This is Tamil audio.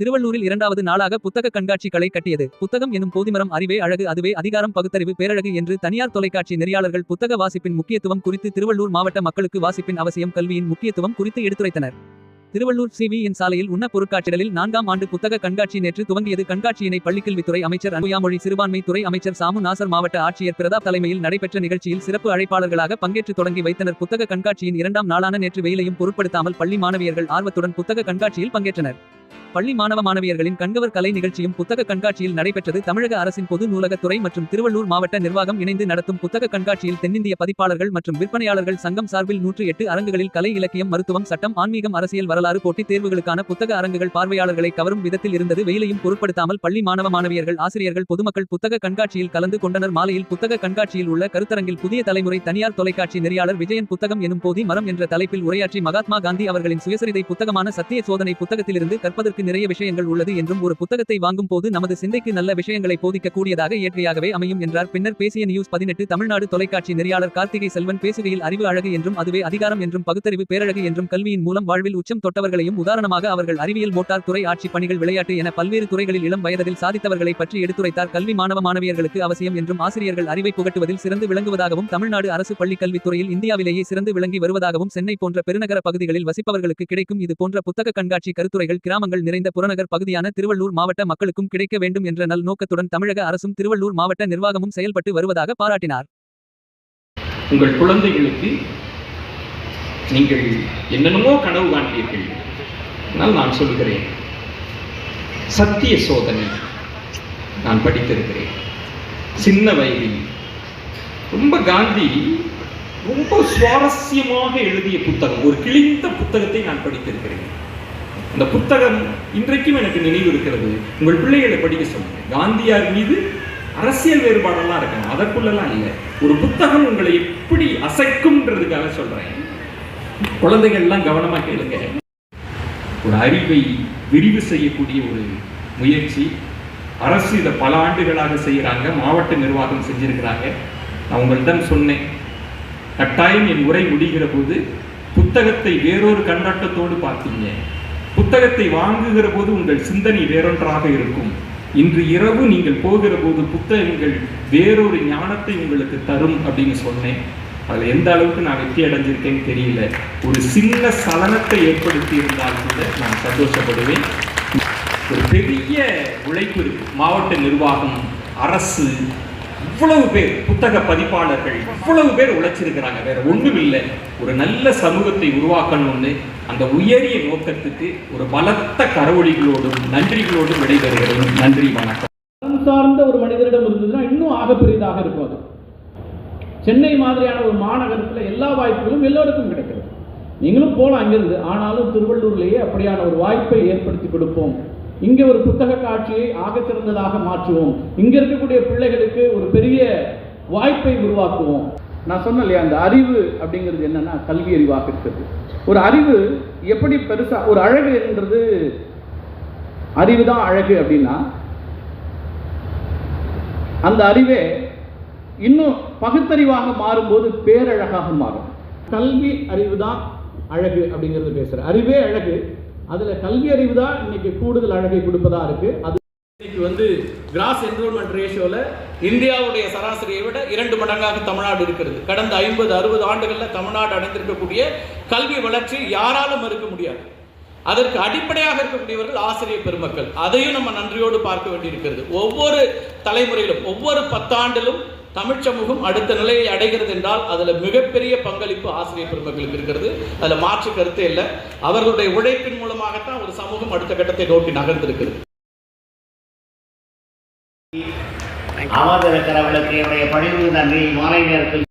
திருவள்ளூரில் இரண்டாவது நாளாக புத்தக கண்காட்சிகளை கட்டியது. புத்தகம் எனும் போதிமரம் அறிவே அழகு அதுவே அதிகாரம் பகுத்தறிவு பேரழகு என்று தனியார் தொலைக்காட்சி நெறியாளர்கள் புத்தக வாசிப்பின் முக்கியத்துவம் குறித்து திருவள்ளூர் மாவட்ட மக்களுக்கு வாசிப்பின் அவசியம் கல்வியின் முக்கியத்துவம் குறித்து எடுத்துரைத்தனர். திருவள்ளூர் சிவிஎன் சாலையில் உண்ண பொருட்காட்சிகளில் நான்காம் ஆண்டு புத்தக கண்காட்சி நேற்று துவங்கியது. கண்காட்சியினை பள்ளிக்கல்வித்துறை அமைச்சர் அனுயாமொழி சிறுபான்மை துறை அமைச்சர் சாமு நாசர் மாவட்ட ஆட்சியர் பிரதாப் தலைமையில் நடைபெற்ற நிகழ்ச்சியில் சிறப்பு அழைப்பாளர்களாக பங்கேற்று தொடங்கி வைத்தனர். புத்தக கண்காட்சியின் இரண்டாம் நாளான நேற்று வெயிலையும் பொருட்படுத்தாமல் பள்ளி மாணவியர்கள் ஆர்வத்துடன் புத்தக கண்காட்சியில் பங்கேற்றனர். பள்ளி மாணவ மாணவியர்களின் கண்கவர் கலை நிகழ்ச்சியும் புத்தக கண்காட்சியில் நடைபெற்றது. தமிழக அரசின் பொது நூலகத்துறை மற்றும் திருவள்ளூர் மாவட்ட நிர்வாகம் இணைந்து நடத்தும் புத்தக கண்காட்சியில் தென்னிந்திய பதிப்பாளர்கள் மற்றும் விற்பனையாளர்கள் சங்கம் சார்பில் நூற்று எட்டு அரங்குகளில் கலை இலக்கியம் மருத்துவம் சட்டம் ஆன்மீகம் அரசியல் வரலாறு போட்டித் தேர்வுகளுக்கான புத்தக அரங்குகள் பார்வையாளர்களை கவரும் விதத்தில் இருந்தது. வெயிலையும் பொருட்படுத்தாமல் பள்ளி மாணவ மாணவியர்கள் ஆசிரியர்கள் பொதுமக்கள் புத்தக கண்காட்சியில் கலந்து கொண்டனர். மாலையில் புத்தக கண்காட்சியில் உள்ள கருத்தரங்கில் புதிய தலைமுறை தனியார் தொலைக்காட்சி நெறியாளர் விஜயன் புத்தகம் எனும் போதி மரம் என்ற தலைப்பில் உரையாற்றி மகாத்மா காந்தி அவர்களின் சுயசரிதை புத்தகமான சத்திய சோதனை புத்தகத்திலிருந்து கற்பதற்கு நிறைய விஷயங்கள் உள்ளது என்றும் ஒரு புத்தகத்தை வாங்கும் போது நமது சிந்தைக்கு நல்ல விஷயங்களை போதிக்க கூடியதாக இயற்கையாகவே அமையும் என்றார். பின்னர் பேசிய நியூஸ் பதினெட்டு தமிழ்நாடு தொலைக்காட்சி நெறியாளர் கார்த்திகை செல்வன் பேசுகையில் அறிவு அழகு என்றும் அதுவே அதிகாரம் என்றும் பகுத்தறிவு பேரழகு என்றும் கல்வியின் மூலம் வாழ்வில் உச்சம் தொட்டவர்களையும் உதாரணமாக அவர்கள் அறிவியல் மோட்டார் துறை ஆட்சி பணிகள் விளையாட்டு என பல்வேறு துறைகளில் இளம் வயதில் சாதித்தவர்களை பற்றி எடுத்துரைத்தார். கல்வி மாணவ மாணவியர்களுக்கு அவசியம் என்றும் ஆசிரியர்கள் அறிவை புகட்டுவதில் சிறந்து விளங்குவதாகவும் தமிழ்நாடு அரசு பள்ளிக் கல்வித்துறையில் இந்தியாவிலேயே சிறந்து விளங்கி வருவதாகவும் சென்னை போன்ற பெருநகர பகுதிகளில் வசிப்பவர்களுக்கு கிடைக்கும் இது போன்ற புத்தக கண்காட்சி கருத்துரைகள் கிராமங்கள் நிறைந்த புறநகர் பகுதியான திருவள்ளூர் மாவட்ட மக்களுக்கும் கிடைக்க வேண்டும் என்ற நல் நோக்கத்துடன் தமிழக அரசும் திருவள்ளூர் மாவட்ட நிர்வாகமும் செயல்பட்டு வருவதாக பாராட்டினார். உங்கள் குழந்தைகளுக்கு நீங்கள் என்னென்னமோ கனவு காண்பீர்கள். ஆனால் நான் சொல்கிறேன் சத்திய சோதனை நான் படித்திருக்கிறேன். சின்ன வயதில் ரொம்ப காந்தி ரொம்ப சுவாரஸ்யமாக எழுதிய புத்தகம் ஒரு கிழிந்த புத்தகத்தை நான் படித்திருக்கிறேன். அந்த புத்தகம் இன்றைக்கும் எனக்கு நினைவு இருக்கிறது. உங்கள் பிள்ளைகளை படிக்க சொல்லுங்கள் காந்தியார் மீது அரசியல் வேறுபாடெல்லாம் இருக்கணும். அதற்குள்ளெல்லாம் இல்லை. ஒரு புத்தகம் உங்களை எப்படி அசைக்கும்ன்றதுக்காக சொல்கிறேன் குழந்தைகள்லாம் கவனமாக கேளுங்க. ஒரு அறிவை விரிவு செய்யக்கூடிய ஒரு முயற்சி. அரசு இதை பல ஆண்டுகளாக செய்கிறாங்க. மாவட்ட நிர்வாகம் செஞ்சிருக்கிறாங்க. நான் உங்கள்கிட்ட சொன்னேன். கட்டாயம் என் உரை முடிகிற போது புத்தகத்தை வேறொரு கண்ணோட்டத்தோடு பார்த்தீங்க. புத்தகத்தை வாங்குகிற போது உங்கள் சிந்தனை வேறொன்றாக இருக்கும். இன்று இரவு நீங்கள் போகிற போது புத்தகங்கள் வேறொரு ஞானத்தை உங்களுக்கு தரும் அப்படின்னு சொன்னேன். அதில் எந்த அளவுக்கு நான் வெற்றி அடைஞ்சிருக்கேன்னு தெரியல. ஒரு சின்ன சலனத்தை ஏற்படுத்தி இருந்தால் கூட நான் சந்தோஷப்படுவேன். ஒரு பெரிய உழைப்பு இருக்கு. மாவட்ட நிர்வாகம் அரசு இவ்வளவு பேர் புத்தக பதிப்பாளர்கள் இவ்வளவு பேர் உழைச்சிருக்கிறாங்க. வேற ஒண்ணும் இல்லை ஒரு நல்ல சமூகத்தை உருவாக்கணும்னு அந்த உயரிய நோக்கத்துக்கு ஒரு பலத்த கரவொலிகளோடும் நன்றிகளோடும் விடைபெறுகிறது நன்றி வணக்கம். சார்ந்த ஒரு மனிதரிடம் இருந்ததுன்னா இன்னும் ஆகப்பெரியதாக இருக்கும் அது. சென்னை மாதிரியான ஒரு மாநகரத்தில் எல்லா வாய்ப்புகளும் எல்லோருக்கும் கிடைக்கிறது. நீங்களும் போகலாம் அங்கிருந்து. ஆனாலும் திருவள்ளூர்லேயே அப்படியான ஒரு வாய்ப்பை ஏற்படுத்தி கொடுப்போம். இங்கே ஒரு புத்தக காட்சியை ஆகச்சிறந்ததாக மாற்றுவோம். இங்கே இருக்கக்கூடிய பிள்ளைகளுக்கு ஒரு பெரிய வாய்ப்பை உருவாக்குவோம். நான் சொன்னேன் இல்லையா அந்த அறிவு அப்படிங்கிறது என்னன்னா கல்வி அறிவாக இருக்கிறது. ஒரு அறிவு எப்படி பெருசா ஒரு அழகு என்றது அறிவு தான் அழகு அப்படின்னா அந்த அறிவே இன்னும் பகுத்தறிவாக மாறும்போது பேரழகாக மாறும். கல்வி அறிவு தான் அழகு அப்படிங்கிறது பேசுகிற அறிவே அழகு அதில் கல்வி அறிவு தான் இன்னைக்கு கூடுதல் அழகை கொடுப்பதாக இருக்குது அது இன்னைக்கு வந்து கிராஸ் என்ரோல்மெண்ட் ரேஷியோவில் இந்தியாவுடைய சராசரியை விட இரண்டு மடங்காக தமிழ்நாடு இருக்கிறது. கடந்த ஐம்பது அறுபது ஆண்டுகளில் தமிழ்நாடு அடைந்திருக்கக்கூடிய கல்வி வளர்ச்சி யாராலும் மறுக்க முடியாது. அதற்கு அடிப்படையாக இருக்கக்கூடியவர்கள் ஆசிரியர் பெருமக்கள். அதையும் நம்ம நன்றியோடு பார்க்க வேண்டியிருக்கிறது. ஒவ்வொரு தலைமுறையிலும் ஒவ்வொரு பத்தாண்டிலும் தமிழ் சமூகம் அடுத்த நிலையை அடைகிறது என்றால் அதில் மிகப்பெரிய பங்களிப்பு ஆசிரியர் பெருமக்களுக்கு இருக்கிறது. அதுல மாற்று கருத்தே இல்லை. அவர்களுடைய உழைப்பின் மூலமாகத்தான் ஒரு சமூகம் அடுத்த கட்டத்தை நோக்கி நகர்ந்திருக்கிறது. அமர்ந்திருக்கிறவர்களுக்கு என்னுடைய பணிவு நன்றி. மாலை நேரத்தில்